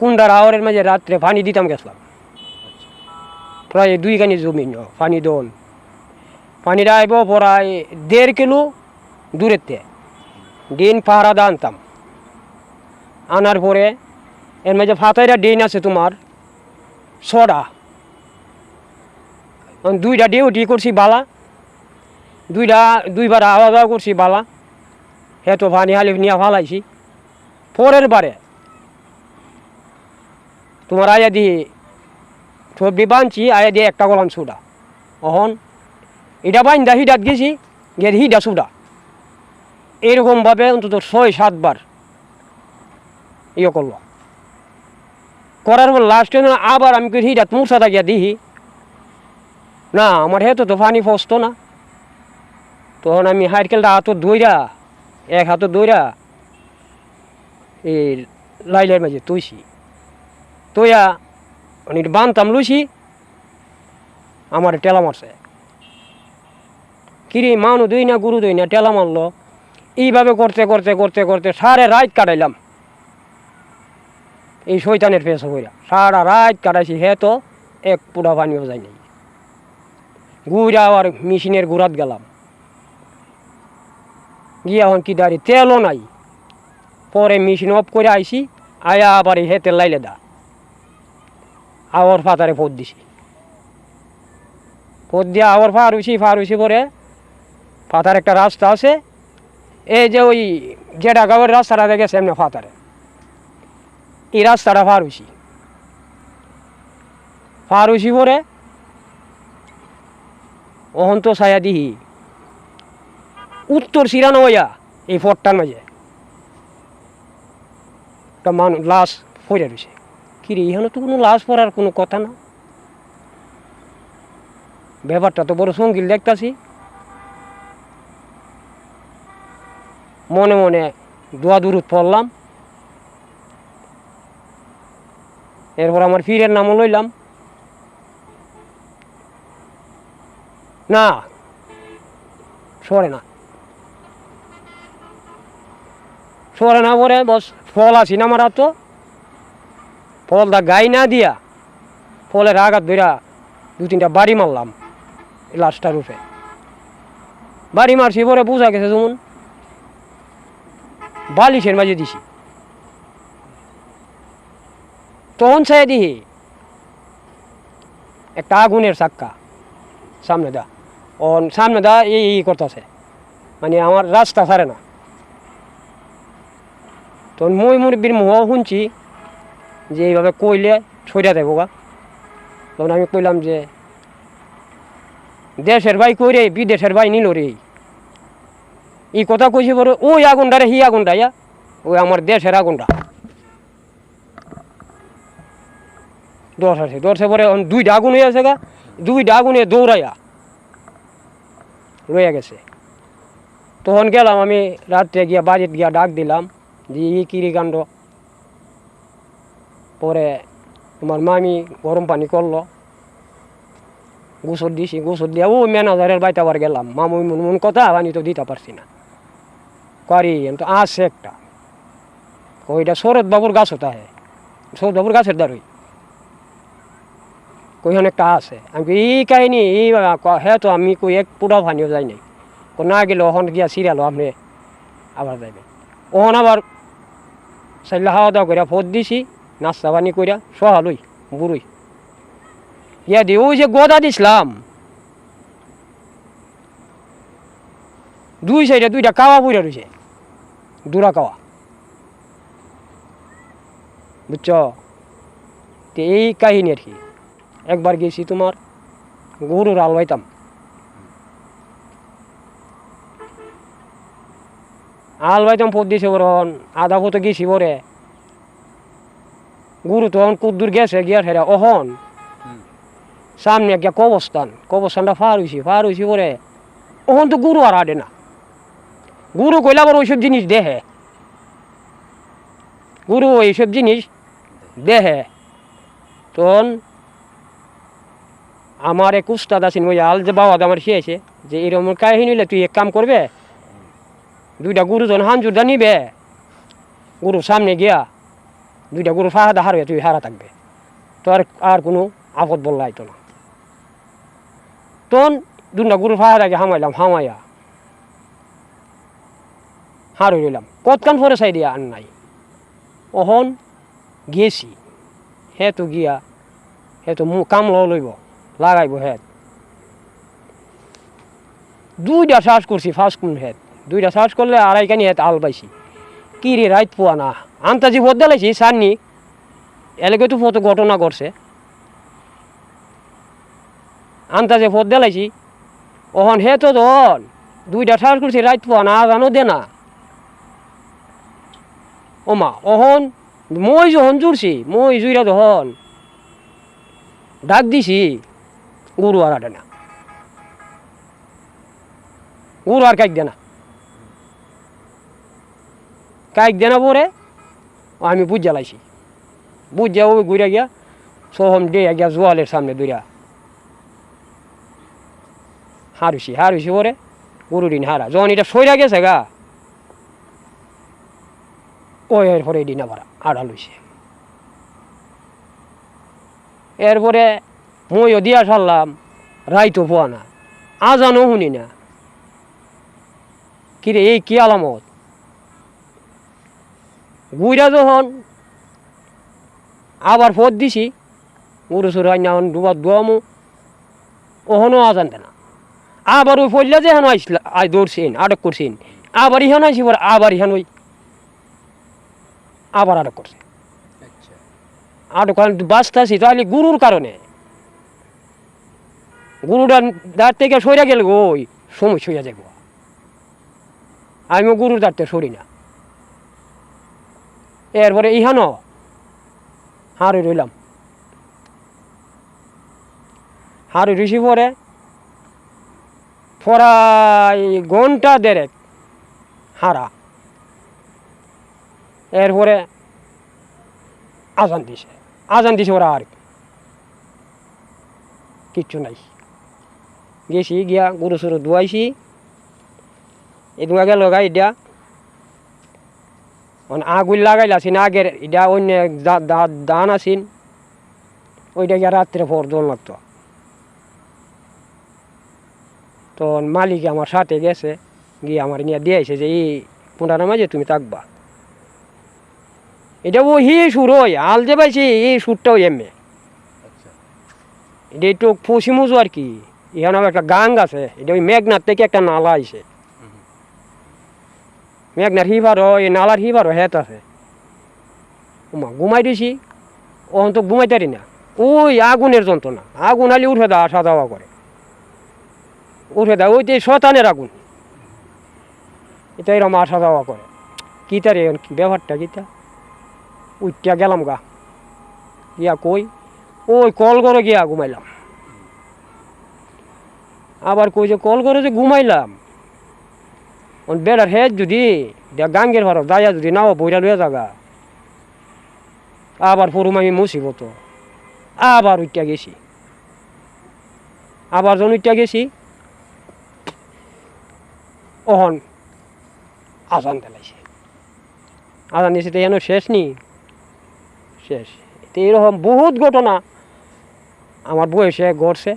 কুন্ডার আওয়ারের মাঝে রাত্রে পানি দিতাম গেছিলাম। প্রায় দুই কানি জমি পানি দন। পানিটা আইব প্রায় দেড় কিলো থেকে। ডিন পাহারা আনতাম। আনার পরে এর মাঝে ফাতাইরা ডিন আছে তোমার, ছটা। দুইটা ডিউটি করছি বালা। দুইটা, দুইবার আলাদা করছি বালা। হে তো পানি হালি নিয়ে ফালাইছি। পরের বারে তোমার আয়া দিয়ে সবজি বানছি আয়া দিয়ে একটা গলাম সুডা। অহন এটা বাইন্দা হিডাত গেছি গিয়ে হিডা সুডা। এরকমভাবে অন্তত ছয় সাতবার ইয়ে করল। করার পর লাস্টে আবার আমি কই হিডাত মূর্ছা গিয়া দিহি। না, আমার হেতো তো পানি ফসতো না। তখন আমি হাইরকেলটা হাতত দইরা এক হাতত দইরা এই লাইলের মাঝে তুইছি তৈয়া অনেক বানতাম লুছি আমার টেলা মারছে। কিরে মানু দই না গুরু দই না টেলা মারলো? এইভাবে করতে করতে করতে করতে সারে রাত কাটাইলাম। এই শৈতানের ফেস হইরা সারা রাত কাটাইছি, হে তো এক পুরা পানিও যায় নাই। গুড়া আবার মেশিনের গুড়াত গেলাম। গিয়ে এখন কি দাঁড়ি তেলও নাই। পরে মেশিন অফ করে আইছি, আয়া আবার হেতে লাইলে দা। আবার ফাতারে পদ দিছি। পদ দিয়ে আবার ফার হইছি ফার হইছি পরে ফাতার একটা রাস্তা আছে। এই যে ওই যেটা গাঁয়ের রাস্তাটা গেছে এমনি ফাতারে। এই রাস্তাটা ফার হইছি। ফার হইছি পরে অহন তো ছায়া দিহি। উত্তর সিরানো হইয়া এই ফটটার মাঝে। একটা মানুষ লাশ পড়ে রয়েছে কিরে এখানে তো কোনো লাশ পড়ার কোনো কথা না। ব্যাপারটা তো বড় সঙ্গীল দেখতাছি। মনে মনে দোয়া দূরত পড়লাম। এরপর আমার ফিরের নামও লইলাম। না, সরে না। সরে না পরে বস, ফল আছি না আমার তো ফলটা গাই না দিয়া ফলের আঘাত ধরা দু তিনটা বাড়ি মারলাম লাস্টার রূপে। বাড়ি মারছি পরে বোঝা গেছে যেমন, বালিশের মাঝে দিছি। তখন ছায়া দিহি, একটা আগুনের চাক্কা সামনে দা। ও সামনে দা এই এই করতেছে। মানে আমার রাস্তা ছাড়ে না। তখন মই মুরব্বীর মুহ শুনছি যে এইভাবে কইলে ছইরা দেবো গা। তখন আমি কইলাম যে, দেশের ভাই কই রে? বিদেশের ভাই নিল রে। এই কথা কইছি পরে, ওই আগুনটা রে, হি আগুনটা, ইয়া? ওই আমার দেশের আগুনটা। দশ আছে, দশে পরে দুইটা আগুন হয়ে আছে গা। দুইটা আগুনে দৌড়াইয়া রয়ে গেছে। তখন গেলাম আমি, রাত্রে গিয়া বাজেট গিয়া ডাক দিলাম, যে, ই কিরি কাণ্ড? পরে তোমার মামি গরম পানি করল। গোসল দিছি, গোসল দিয়া, ও ম্যানেজারের বাইতে আবার গেলাম। মামু মন মন কথা পানি তো দিতে পারছি না। করি তো আছে একটা। ওইটা শরৎ বাবুর গাছ হতা হে। শরৎ বাবুর গাছের দাঁড়ই কইখানে একটা আছে। আমি এই কাহিনী ক- হ্যাঁ তো আমি কই এক পুরা পানিও যাই নাই। না গেলে ওখান গিয়া সিরিয়ালো আপনি আবার যাইবেন। ওখান আবার চাইলে খাওয়া দাওয়া করিয়া ফোর দিছি। নাস্তা পানি করিয়া সহালুই বুড়ুই ইয়া দি, ওই যে গদা দিছিলাম। দুই সাইডে দুইটা কাওয়া পুরা রয়েছে দুরা কাওয়া। বুঝছ? তো এই কাহিনী আর কি। একবার গেছি তোমার গরুর আল বাইতাম। আল বাইতাম পদ দিছে বরণ আধা পথে গেছি বরে গরু তখন কুদ্দুর গেছে গিয়া ঠেরা অহন। সামনে গিয়া কবস্থান কবস্থানটা ফার হয়েছি ফার হয়েছি পরে ওখান তো গরু আর আডে না। গরু কইলে আবার ওইসব জিনিস দেহে। গরু এইসব জিনিস দেহে। তখন আমার এক উস্তাদ আছেন ওই আল যে বাবা আমার শিয়েছে যে এরকম কাহিনী হইলে তুই এক কাম করবে দুইটা গুরুজন যখন হাঞ্জুরদা নিবে। গুরু সামনে গিয়া দুইটা গরু ফাহাদা হারবে তুই হারা থাকবে। তো আর আর কোনো আপদ বললা আইতো না। তখন দুটা গরু ফাহাদাকে হামাইলাম, হামাইয়া। হার রইলাম কতক্ষণ পরে চাই দিয়া আর নাই। অহন গেছি। হে তো গিয়া, হে তো কাম লইব, লাগাইব হে। দুইটা চার্জ করছি ফার্স্ট কোন হেড দুইটা চার্জ করলে আড়াই কানি হেড আল পাইছি। কি রে, রাইত পোয়া না। আন্তাজি ভোট দিলাইছি, সারনি। এলাকায় তো কত ঘটনা ঘটছে। আন্তাজে ভোট দিলাইছি, অহন হে তো ধন, দুইটা চার্জ করছি রাইত পোয়া না জানো দে না? ওমা অহন, মই যখন জুড়ছি, মই জুইরা যখন ডাক দিছি, গরু আর না। গরু আর কাইক দে না। কাইক দে না পরে আমি বুঝ জ্বালাইছি। বুঝ যা ওই ঘুরে গিয়া সোহম ডে গিয়া জোয়ালের সামনে দুইরা হারুছি হারুছি পরে গরু দিন হারা। যখন এটা সইরা গেছে গা, ওই এরপরে দিন আবার আড়া লইছে এরপরে মইও দিয়া সারলাম রাইতো পোয়া না, আজানও শুনি না। কিরে, এই কি আলামত? গুইরা যখন আবার ফোর দিছি গরু সরু আইনা দুবার দোয়ামু ওহনও আজান না। আবার ওই ফল্লা যে হেন আইসলা আই দৌড়ছেন আটক করছেন আবার ইহান আইসি পর আবার ইহান ওই আবার আটক করছে। আচ্ছা। আটক বাঁচতেছি তাহলে গুরুর কারণে। গুরুটা দাঁড় থেকে সইরা গেল ওই সময় সইয়া যাব আমিও গুরুর দাঁড়তে সরি না। এরপরে ইহানো হারে রইলাম। হারে ঋষি পরে প্রায় ঘণ্টা দেড়েক হারা এরপরে আজান দিছে। আজান দিছে ওরা আর কিচ্ছু নাই। গেছি গিয়া গরু সরু ধুয়াইছি। এই ধোয়া গেল গা মানে আগুন লাগাইল আছেন আগের এটা অন্য দান আছেন ওইটা গিয়া রাত্রে পর দোল লাগতো। তো মালিক আমার সাথে গেছে গিয়ে আমার নিয়ে দিয়েছে যে এই পুনরার মাঝে তুমি থাকবা। এটা ও হি সুর ওই আল যে পাইছি এই সুরটাও এমএ আচ্ছা। এটা একটু পশ্চিমুজু আর কি এখানে একটা গাং আছে এটা ওই মেঘনাথ থেকে একটা নালা আইছে। মেঘনাথ হিভারও এই নালার হিভারও হেত আছে। ওমা ঘুমাই দিছি। ওখান তো ঘুমাইতে পারি না ওই আগুনের যন্ত্রণা। আগুন আলি উঠে দেওয়া আসা যাওয়া করে। উঠে দেয় ওই যে শতানের আগুন। এটা এরকম আসা যাওয়া করে। কিতা রে, কি ব্যাপারটা কিতা উঠটা গেলাম গা। ইয়া কই? ওই কল করে গিয়া ঘুমাইলাম। আবার কই যে কল করে যে ঘুমাইলাম? ওন বেড়ার হেড যদি গাঙ্গের ঘর দায়া যদি নাও বইরা লয়ে জাগা আবার পড়ুম আমি মুসিবত আবার উঠটা গেছি আবার যখন উঠটা গেছি অহন আজান দেলাইছে আজান দিয়েছে তো শেষ নি শেষ তো এরকম বহুত ঘটনা আমার বয়সে ঘটছে